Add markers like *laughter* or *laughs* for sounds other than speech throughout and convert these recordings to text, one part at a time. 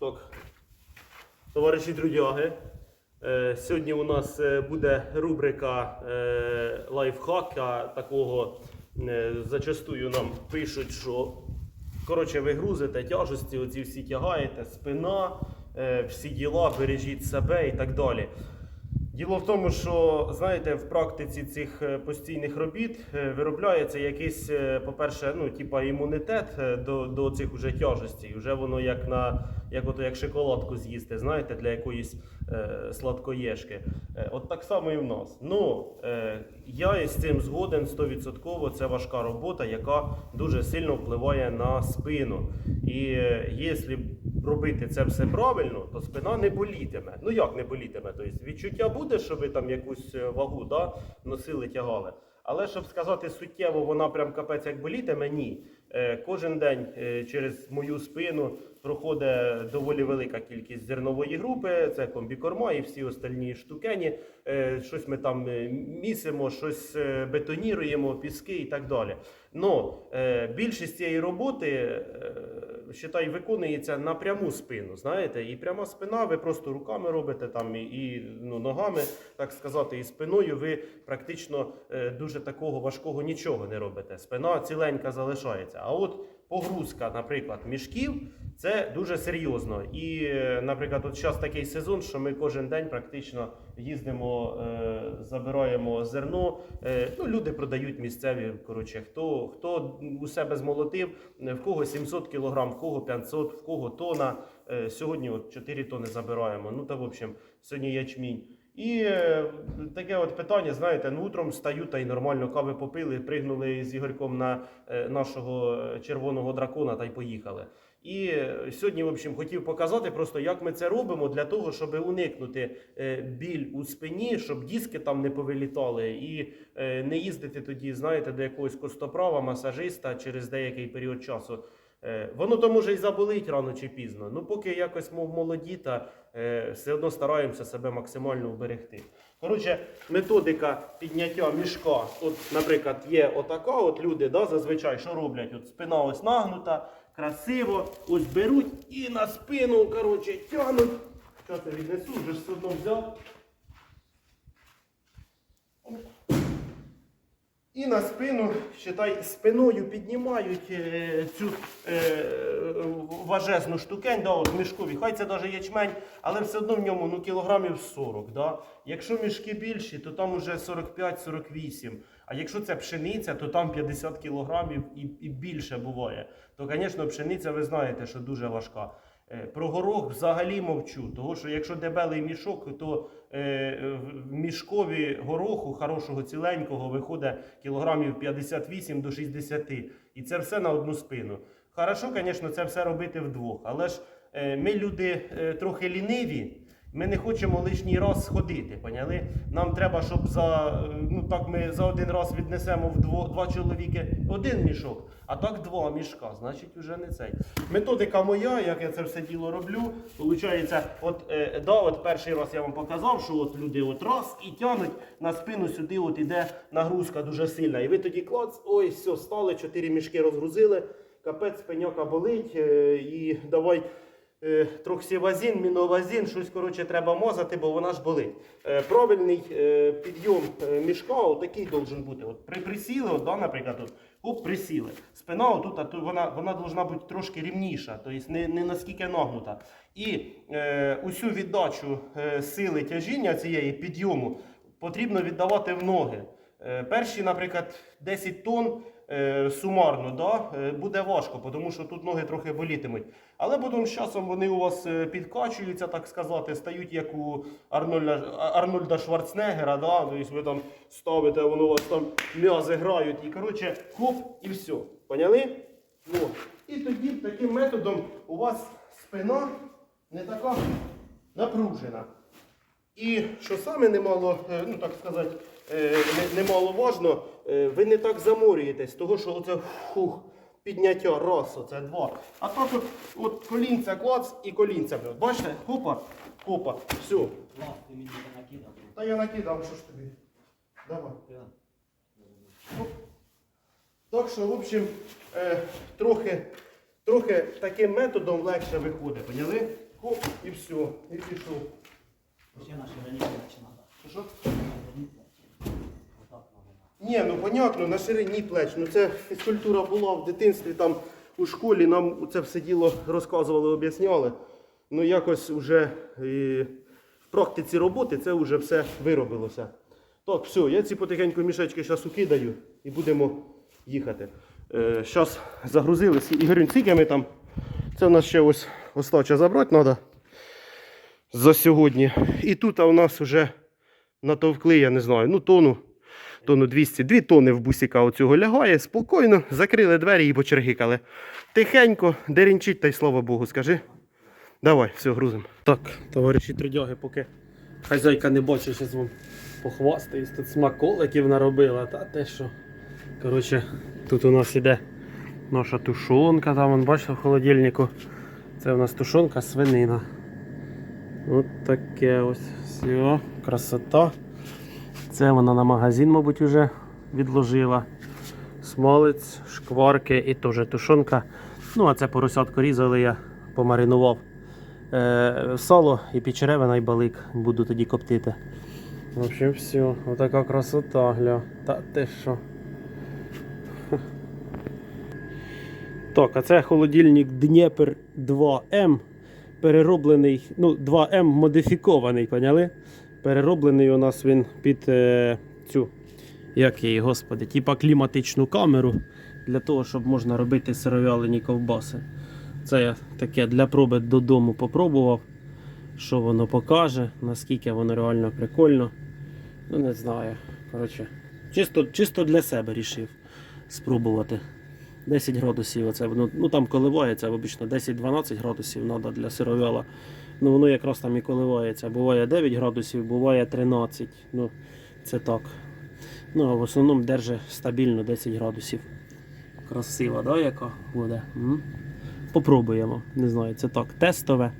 Так. Товариші трудяги. е, Сьогодні у нас е, буде рубрика е, лайфхака такого. Зачастую нам пишуть, що коротше, ви грузите тяжості, оці всі тягаєте, спина, всі діла, бережіть себе і так далі. Діло в тому, що знаєте, в практиці цих е, постійних робіт е, виробляється якийсь, е, по-перше, ну, типа імунітет е, до, до цих уже тяжестей. Вже воно як на як, ото, як шоколадку з'їсти, знаєте, для якоїсь е, сладкоєшки. Е, от так само і в нас. Ну, е, я із цим згоден 100%. Це важка робота, яка дуже сильно впливає на спину. І е, якщо робити це все правильно, то спина не болітиме. Ну як не болітиме? Тобто відчуття буде, що ви там якусь е, вагу да, носили, тягали. Але щоб сказати суттєво, вона прям капець як болітиме, ні. Е, Кожен день е, через мою спину проходить доволі велика кількість зернової групи, це комбікорма і всі остальні штукені. Щось ми там місимо, щось бетоніруємо, піски і так далі. Но е, більшість цієї роботи, е, считай, виконується на пряму спину. Знаєте, і пряма спина, ви просто руками робите там і, і ну, ногами, так сказати, і спиною ви практично е, дуже такого важкого нічого не робите. Спина ціленька залишається. А от погрузка, наприклад, мішків. Це дуже серйозно. І, е, наприклад, от зараз такий сезон, що ми кожен день практично їздимо, е, забираємо зерно. Е, ну, люди продають місцеві. Коротше, хто, хто у себе змолотив, в кого 700 кг, в кого 500, в кого тона. Сьогодні от 4 тони забираємо. Ну та в общем, сьогодні ячмінь. І таке от питання, знаєте, ну утром встаю та й нормально кави попили, пригнули з Ігорьком на нашого червоного дракона та й поїхали. І е, сьогодні, в общем, хотів показати просто, як ми це робимо для того, щоб уникнути е, біль у спині, щоб диски там не повилітали, і е, не їздити тоді, знаєте, до якогось костоправа, масажиста через деякий період часу. Воно то може і заболить рано чи пізно. Ну, поки якось мов молоді, та все одно стараємося себе максимально вберегти. Коротше, методика підняття мішка. От, наприклад, є отака, от люди да, зазвичай що роблять? От спина ось нагнута, красиво, ось беруть і на спину коротше, тягнуть. Що це віднесу, вже ж одно взяв. І на спину, считай, спиною піднімають е, цю е, важезну штукень, да, от мішкові. Хай це навіть ячмень, але все одно в ньому ну, кілограмів 40. Да? Якщо мішки більші, то там уже 45-48. А якщо це пшениця, то там 50 кілограмів і, і більше буває. То, звісно, пшениця, ви знаєте, що дуже важка. Е, Про горох взагалі мовчу, тому що якщо дебелий мішок, то е, в мішкові гороху хорошого ціленького виходить кілограмів 58 до 60. І це все на одну спину. Хорошо, звісно, це все робити вдвох, але ж е, ми люди трохи ліниві. Ми не хочемо лишній раз сходити, поняли? Нам треба, щоб за е, ну так ми за один раз віднесемо в дво, два чоловіки один мішок, а так два мішка. Значить, вже не цей. Методика моя, як я це все діло роблю, виходить, от е, да, от перший раз я вам показав, що от люди от раз і тянуть на спину сюди, от іде нагрузка дуже сильна. І ви тоді клац, ой, все, стали, чотири мішки розгрузили, капець, пеньока болить, е, і давай. Е, Троксівазін, міновазін, щось коротше треба мазати, бо вона ж болить. Е, правильний е, підйом е, мішка отакий должен бути. От при присіли, от, да, наприклад, от, оп, присіли. Спина отут, а то вона, вона должна бути трошки рівніша, тобто не, не наскільки нагнута. І е, усю віддачу е, сили тяжіння цієї підйому потрібно віддавати в ноги. Перші, наприклад, 10 тонн сумарно да, е, буде важко, тому що тут ноги трохи болітимуть. Але потім з часом вони у вас е, підкачуються, так сказати, стають як у Арнольда, Арнольда Шварценеггера, да, тобто ви там ставите, воно у вас там м'язи грають, і коротше, хоп, і все. Поняли? О. І тоді таким методом у вас спина не така напружена. І що саме немало, е, ну так сказати, е, не- немаловажно, е, ви не так заморюєтесь, того що оце фух, підняття, раз, оце два. А так от, от колінця клац і колінця. От Бачите? Хопа, хопа, все. Лав, ти мені накидав. Та я накидав, що ж тобі. Давай. Так що, в общем, е, трохи, трохи таким методом легше виходить, поняли? Хоп, і все, і пішов. Ще на ширині плеч надо. Що? На ширині плеч. Отак надо. Ні, ну понятно, на ширині плеч. Ну це фізкультура була в дитинстві, там у школі нам це все діло розказували, об'ясняли. Ну якось вже і в практиці роботи це вже все виробилося. Так, все, я ці потихеньку мішечки зараз укидаю і будемо їхати. Зараз загрузилися. Ігорюнь, скільки ми там? Це у нас ще ось остача забрати треба за сьогодні. І тут у нас вже натовкли, я не знаю, ну тону тонну 200, 2 тони в бусіка оцього лягає, спокійно, закрили двері і почергикали. Тихенько, деренчить, та й слава Богу, скажи. Давай, все, грузимо. Так, товариші трудяги, поки хазяйка не бачить, зараз вам похвастаюсь. Тут смаколиків наробила, та те що. Коротше, тут у нас іде наша тушонка, там, вон, бачите, в холодильнику. Це у нас тушонка свинина. От таке ось. Все, красота. Це вона на магазин, мабуть, вже відложила. Смалець, шкварки і теж тушонка. Ну, а це поросятку різали, я помаринував. Е, сало і печеревина і балик буду тоді коптити. В общем, все. Отака красота, гля. Та ти що. *laughs* Так, а це холодильник Дніпр 2М. Перероблений, ну, 2М модифікований, поняли? Перероблений у нас він під е, цю, як її, господи, типа кліматичну камеру для того, щоб можна робити сировялені ковбаси. Це я таке для проби додому попробував. Що воно покаже, наскільки воно реально прикольно. Ну, не знаю. Коротше, чисто, чисто для себе рішив спробувати. 10 градусів, оце, ну, ну там коливається обично 10-12 градусів треба для сировяла. Ну воно якраз там і коливається. Буває 9 градусів, буває 13. Ну, це так. Ну, в основному держить стабільно 10 градусів. Красива, да, яка буде? М? Попробуємо. Не знаю, це так. Тестове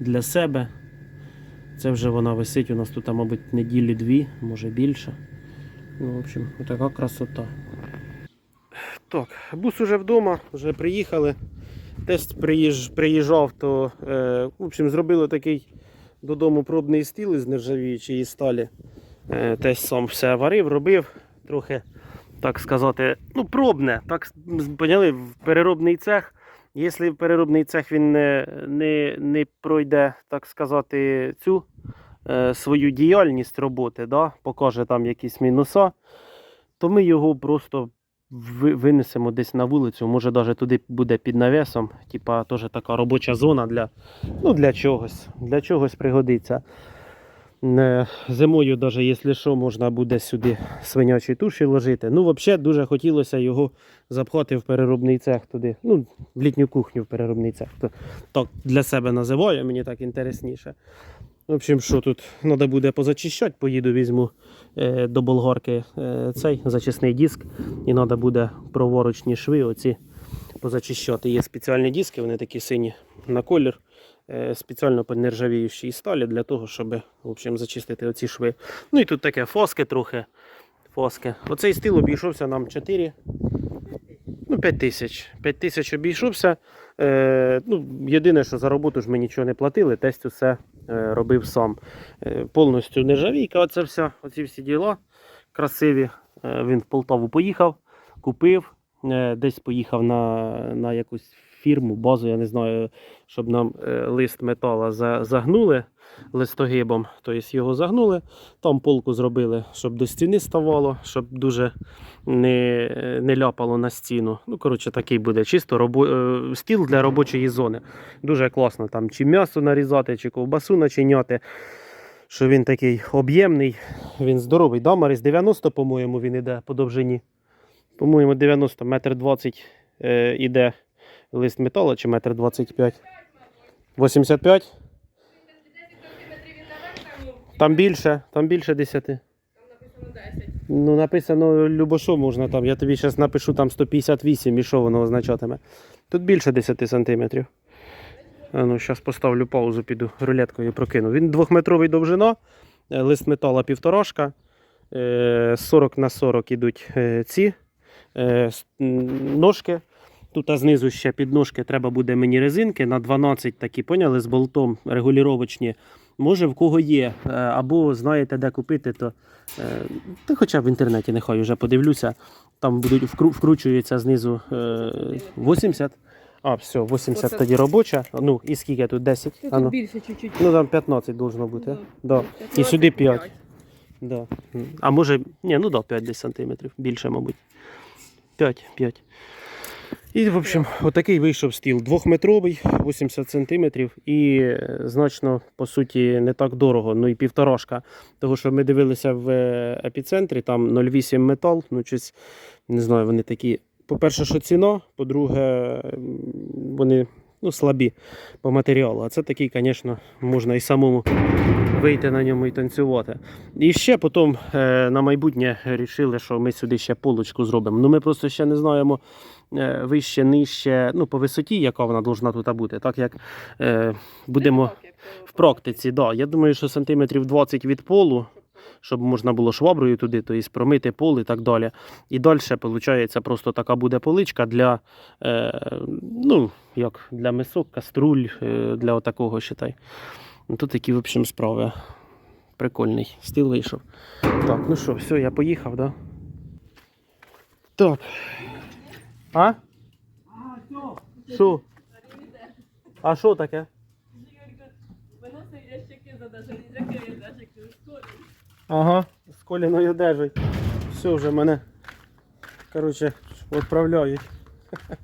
для себе. Це вже вона висить у нас тут, мабуть, неділі дві, може більше. Ну, в общем, така красота. Так, бус уже вдома, вже приїхали. Тест приїж, приїжджав, то е, в общем, зробили такий додому пробний стіл із нержавіючої сталі. Е, тест сам все варив, робив, трохи, так сказати, ну, пробне. Так поняли, в переробний цех. Якщо переробний цех він не, не, не пройде, так сказати, цю е, свою діяльність роботи, да, покаже там якісь мінуса, то ми його просто винесемо десь на вулицю, може навіть туди буде під навесом, типа теж така робоча зона для, ну, для чогось, для чогось пригодиться. Е, Зимою, навіть якщо що, можна буде сюди свинячі туші ложити. Ну, взагалі, дуже хотілося його запхати в переробний цех туди. Ну, в літню кухню в переробний цех. Так для себе називаю, мені так інтересніше. В общем, що тут треба буде позачищати, поїду, візьму е, до болгарки е, цей зачисний диск, і треба буде проворочні шви оці позачищати. Є спеціальні диски, вони такі сині на колір, е, спеціально по нержавіючій сталі для того, щоб в общем, зачистити оці шви. Ну і тут таке фоски трохи. Фоски. Оцей стіл обійшовся нам 4. Ну, 5 тисяч. 5 тисяч обійшовся. Е, ну, єдине, що за роботу ж ми нічого не платили, тесть усе робив сам. Е, повністю нержавійка, оце все, оці всі діла красиві. Е, він в Полтаву поїхав, купив, е, десь поїхав на, на якусь фірму, базу, я не знаю, щоб нам е, лист метала загнули листогибом. Тобто його загнули, там полку зробили, щоб до стіни ставало, щоб дуже не, не ляпало на стіну. Ну, коротше, такий буде чисто робо... е, стіл для робочої зони. Дуже класно там чи м'ясо нарізати, чи ковбасу начиняти. Що він такий об'ємний, він здоровий. Да, Марис, 90, по-моєму, він іде по довжині. По-моєму, 90, метр 20 е, іде лист металу, чи метр 25. 85? Там більше, там більше 10. Там написано 10. Ну, написано любошо можна там. Я тобі зараз напишу там 158 і що воно означатиме. Тут більше 10 сантиметрів. Ну, зараз поставлю паузу, піду рулеткою прокину. Він двохметровий довжина, е, лист метала півторашка, е, 40 на 40 ідуть е, ці е, ножки. Тут а знизу ще підножки треба буде мені резинки на 12 такі, поняли, з болтом регулювачні. Може, в кого є, е, або знаєте, де купити, то, е, та хоча б в інтернеті нехай вже подивлюся. Там будуть вкру- вкручується знизу е, 80. А, все, 80 Оце- тоді робоча. Ну, і скільки тут 10? Тут А ну. більше чуть-чуть. Ну там 15 должно бути. Да. Да. І сюди 5. Да. А може, ні, ну да, 5 десь сантиметрів. Більше, мабуть. 5, 5. І, в общем, отакий вийшов стіл. Двохметровий, 80 сантиметрів і е, значно, по суті, не так дорого, ну і півторашка. Того, що ми дивилися в е, епіцентрі, там 0,8 метал, ну щось, не знаю, вони такі. По-перше, що ціна, по-друге, вони ну, слабі по матеріалу. А це такий, звісно, можна і самому вийти на ньому і танцювати. І ще потім е, на майбутнє вирішили, що ми сюди ще полочку зробимо. Ну ми просто ще не знаємо е, вище, нижче, ну по висоті, яка вона должна тут бути. Так як е, будемо в практиці, да. Я думаю, що сантиметрів 20 від полу, щоб можна було шваброю туди, то есть промити пол і так далі. І далі, виходить, просто така буде поличка для, е, ну, як для мисок, каструль, для отакого, считай. Ну, Тут такі, в общем, справи. Прикольний. Стіл вийшов. Так, ну що, все, я поїхав, да? Так. А? Що? А що таке? Виносить ящики за даже різаки, ящики скорі. Ага, з коліною одежею. Все вже мене. Коротше, відправляють. *laughs*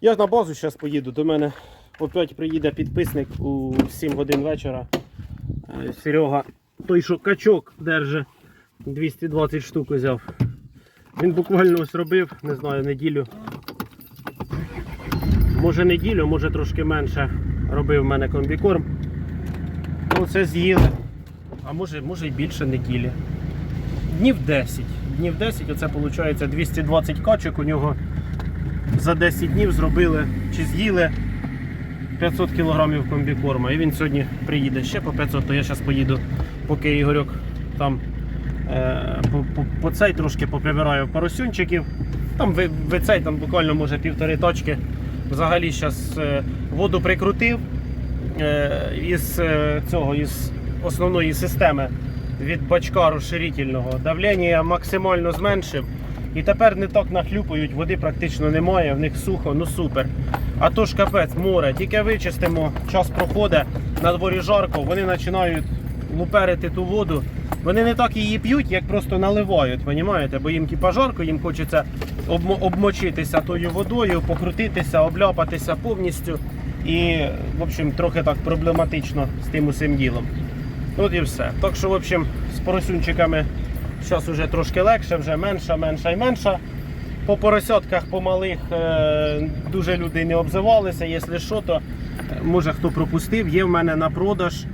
Я на базу зараз поїду. До мене опять приїде підписник у 7 годин вечора. Е, Серега, той, що качок держить, 220 штук взяв. Він буквально ось робив, не знаю, неділю. Може неділю, може трошки менше робив в мене комбікорм. Ну, це з'їли. А може, може і більше неділі. Днів 10. Днів 10, оце виходить 220 качок у нього за 10 днів зробили чи з'їли 500 кілограмів комбікорма. І він сьогодні приїде ще по 500, то я зараз поїду, поки Ігорьок там е, по, по, по цей трошки поприбираю поросюнчиків. Там ви, цей там буквально може півтори точки. Взагалі зараз е, воду прикрутив е, із е, цього із основної системи від бачка розширительного. Давлення максимально зменшив. І тепер не так нахлюпають, води практично немає, в них сухо, ну супер. А то ж капець, море, тільки вичистимо, час проходить, на дворі жарко, вони починають луперити ту воду. Вони не так її п'ють, як просто наливають, понімаєте? Бо їм типа жарко, їм хочеться обмо- обмочитися тою водою, покрутитися, обляпатися повністю. І, в общем, трохи так проблематично з тим усім ділом. От і все. Так що, в общем, з поросюнчиками зараз вже трошки легше, вже менша, менша і менша. По поросятках, по малих е, дуже люди не обзивалися. Якщо що, то е, може хто пропустив. Є в мене на продаж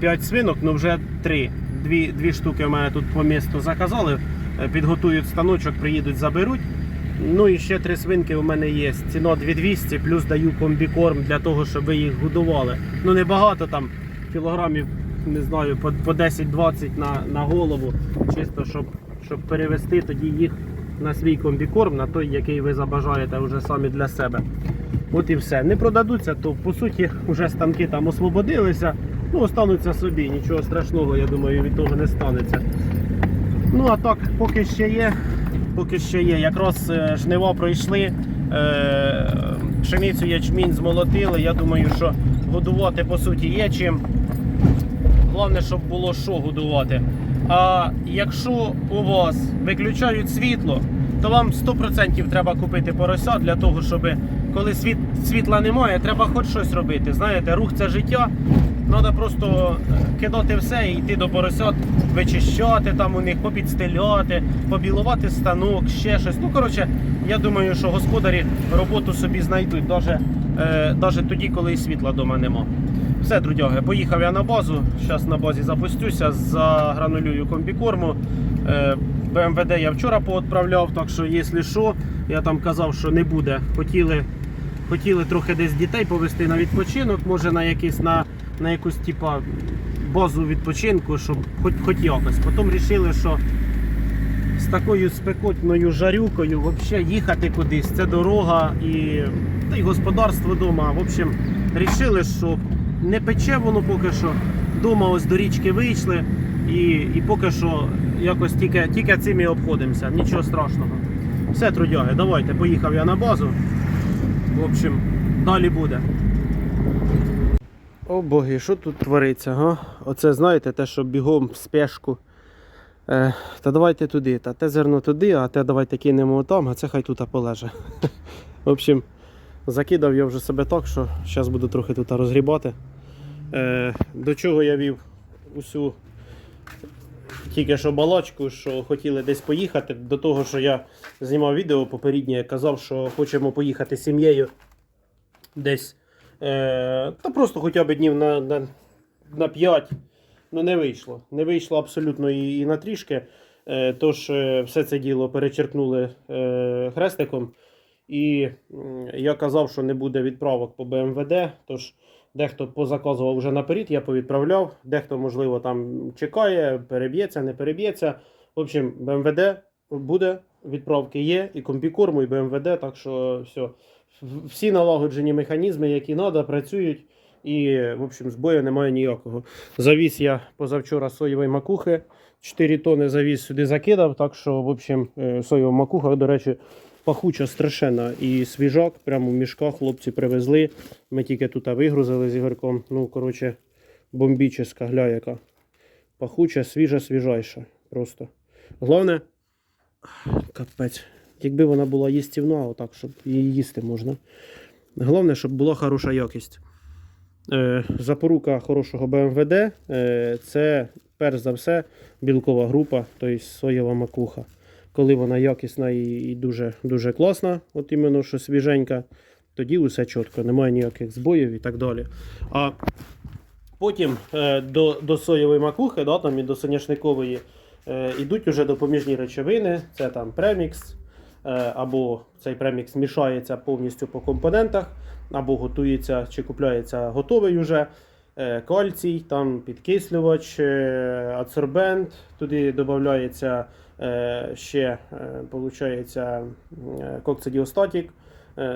5 свинок, ну вже 3. Дві, дві штуки в мене тут по місту заказали. Е, Підготують станочок, приїдуть, заберуть. Ну і ще три свинки у мене є. Ціна 2200, плюс даю комбікорм для того, щоб ви їх годували. Ну небагато там кілограмів, не знаю, по, по 10-20 на, на голову. Чисто щоб, щоб перевести тоді їх на свій комбікорм, на той, який ви забажаєте вже самі для себе. От і все. Не продадуться, то по суті вже станки там освободилися. Ну, остануться собі, нічого страшного, я думаю, від того не станеться. Ну а так, поки ще є, поки ще є. Якраз е, жнива пройшли, е, пшеницю ячмінь змолотили. Я думаю, що годувати по суті є чим. Головне, щоб було що годувати. А якщо у вас виключають світло, то вам 100% треба купити порося для того, щоб коли світ, світла немає, треба хоч щось робити. Знаєте, рух це життя. Треба просто е, кидати все і йти до поросят, вичищати там у них, попідстеляти, побілувати станок, ще щось. Ну, коротше, я думаю, що господарі роботу собі знайдуть, навіть, е, тоді, коли і світла вдома нема. Все, друзяги, поїхав я на базу. Зараз на базі запустюся, загранулюю комбікорму. Е, БМВД я вчора поотправляв, так що, якщо що, я там казав, що не буде. Хотіли, хотіли трохи десь дітей повезти на відпочинок, може на якийсь на, на якусь типа базу відпочинку, щоб хоч, хоч якось. Потім вирішили, що з такою спекотною жарюкою, взагалі їхати кудись, це дорога і, та й господарство вдома. В общем, рішили, що не пече воно поки що. Дома ось до річки вийшли і, і поки що якось тільки, тільки цим і обходимося, нічого страшного. Все, трудяги, давайте, поїхав я на базу. В общем, далі буде. О боги, що тут твориться, га? Оце знаєте, те, що бігом в спешку. Е, та давайте туди, та те зерно туди, а те давайте кинемо там, а це хай тут полеже. *laughs* В общем, закидав я вже себе так, що зараз буду трохи тут розгрібати. Е, до чого я вів усю тільки що балачку, що хотіли десь поїхати, до того, що я знімав відео попереднє, казав, що хочемо поїхати з сім'єю десь. Е, та просто хоча б днів на, на, на 5. Ну, не вийшло. Не вийшло абсолютно і, і на трішки. Е, тож все це діло перечеркнули хрестиком. І я казав, що не буде відправок по БМВД. Тож дехто позаказував вже наперед, я повідправляв. Дехто, можливо, там чекає, переб'ється, не переб'ється. В общем, БМВД буде, відправки є, і комбікорму, і БМВД. Так що все. Всі налагоджені механізми, які треба, працюють. І, в общем, збою немає ніякого. Завіз я позавчора соєвої макухи. 4 тони завіз сюди закидав. Так що, в общем, е, соєва макуха, до речі, пахуча страшенна. І свіжак прямо в мішках хлопці привезли. Ми тільки тут вигрузили з Ігорком. Ну, коротше, бомбіческа, гля яка. Пахуча, свіжа, свіжайша. Просто. Головне, капець. Якби вона була їстівна, отак, щоб її їсти можна. Головне, щоб була хороша якість. Е, запорука хорошого БМВД е, це перш за все білкова група, тобто соєва макуха. Коли вона якісна і, дуже, дуже класна, от іменно що свіженька, тоді усе чітко, немає ніяких збоїв і так далі. А потім е, до, до соєвої макухи, да, там і до соняшникової, е, йдуть уже допоміжні речовини, це там премікс, е, або цей премікс мішається повністю по компонентах, або готується чи купляється готовий уже. Е, Кальцій, там підкислювач, е, адсорбент, туди додається е, ще кокцидіостатік.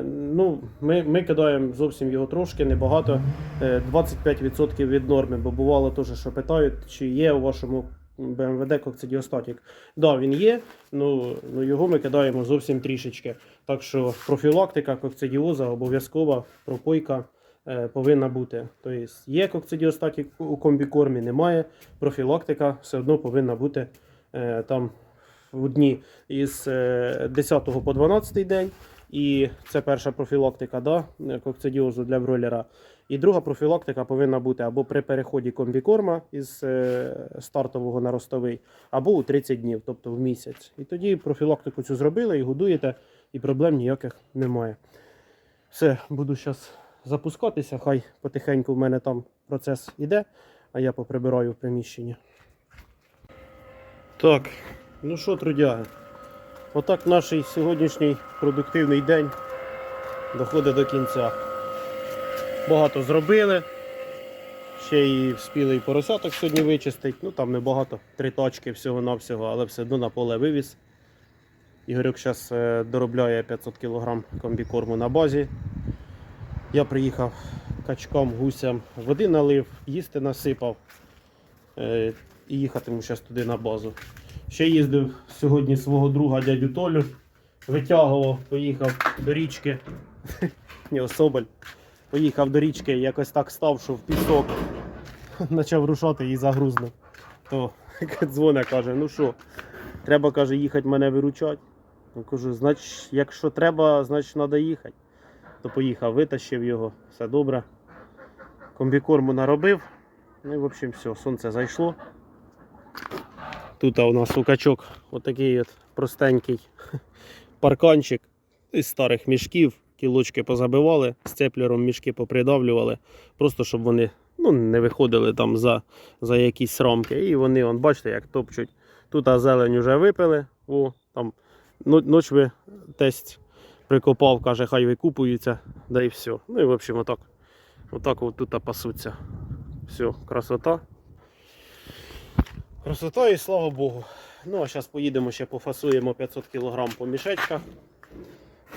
Ну, ми, ми кидаємо зовсім його трошки, небагато, е, 25% від норми, бо бувало теж, що питають, чи є у вашому BMW кокцидіостатік. Да, він є, ну, ну його ми кидаємо зовсім трішечки. Так що профілактика кокцидіоза обов'язкова пропойка повинна бути. Тобто є кокцидіостатік у комбікормі, немає. Профілактика все одно повинна бути е, там в дні із е, 10 по 12 день. І це перша профілактика да, е, кокцидіозу для бройлера. І друга профілактика повинна бути або при переході комбікорма із е, стартового на ростовий, або у 30 днів, тобто в місяць. І тоді профілактику цю зробили і годуєте, і проблем ніяких немає. Все, буду зараз запускатися. Хай потихеньку в мене там процес іде, а я поприбираю в приміщення. Так, ну що, трудяги, отак наш сьогоднішній продуктивний день доходить до кінця. Багато зробили. Ще і вспіли і поросяток сьогодні вичистити. Ну там небагато, три точки всього-навсього, але все одно на поле вивіз. Ігорюк зараз доробляє 500 кг комбікорму на базі. Я приїхав качкам, гусям, води налив, їсти насипав. Е, І їхатиму зараз туди на базу. Ще їздив сьогодні свого друга дядю Толю, витягував, поїхав до річки. *laughs* Ні, Соболь. Поїхав до річки, якось так став, що в пісок *laughs* почав рушати і загрузнув. То *laughs* дзвоне каже, ну що, треба каже, їхати мене виручати. Я кажу, значить, якщо треба, значить треба їхати. То поїхав, витащив його, все добре. Комбікорму наробив. Ну і в общем все, сонце зайшло. Тут у нас у качок отакий от простенький *laughs* парканчик із старих мішків. Кілочки позабивали, степлером мішки попридавлювали, просто щоб вони ну, не виходили там за, за якісь рамки. І вони, он, бачите, як топчуть. Тут а зелень вже випили. О, там ну- ноч тесть прикопав, каже, хай викупуються, да і все. Ну і в общем, отак. Отак от тут пасуться. Все, красота. Красота і слава Богу. Ну, а зараз поїдемо ще пофасуємо 500 кг по мішечках.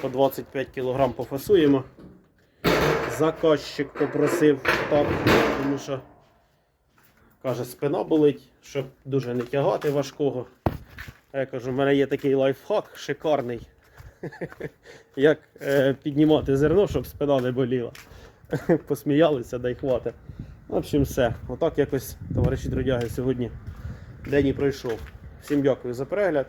По 25 кг пофасуємо. Заказчик попросив так, тому що каже, спина болить, щоб дуже не тягати важкого. А я кажу, в мене є такий лайфхак шикарний. Як е, піднімати зерно, щоб спина не боліла. *laughs* Посміялися, дай хватить. В общем, все. Отак якось, товариші трудяги, сьогодні день і пройшов. Всім дякую за перегляд.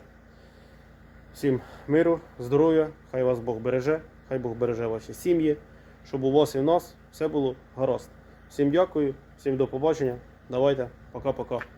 Всім миру, здоров'я, хай вас Бог береже, хай Бог береже ваші сім'ї, щоб у вас і в нас все було гаразд. Всім дякую, всім до побачення. Давайте, пока-пока.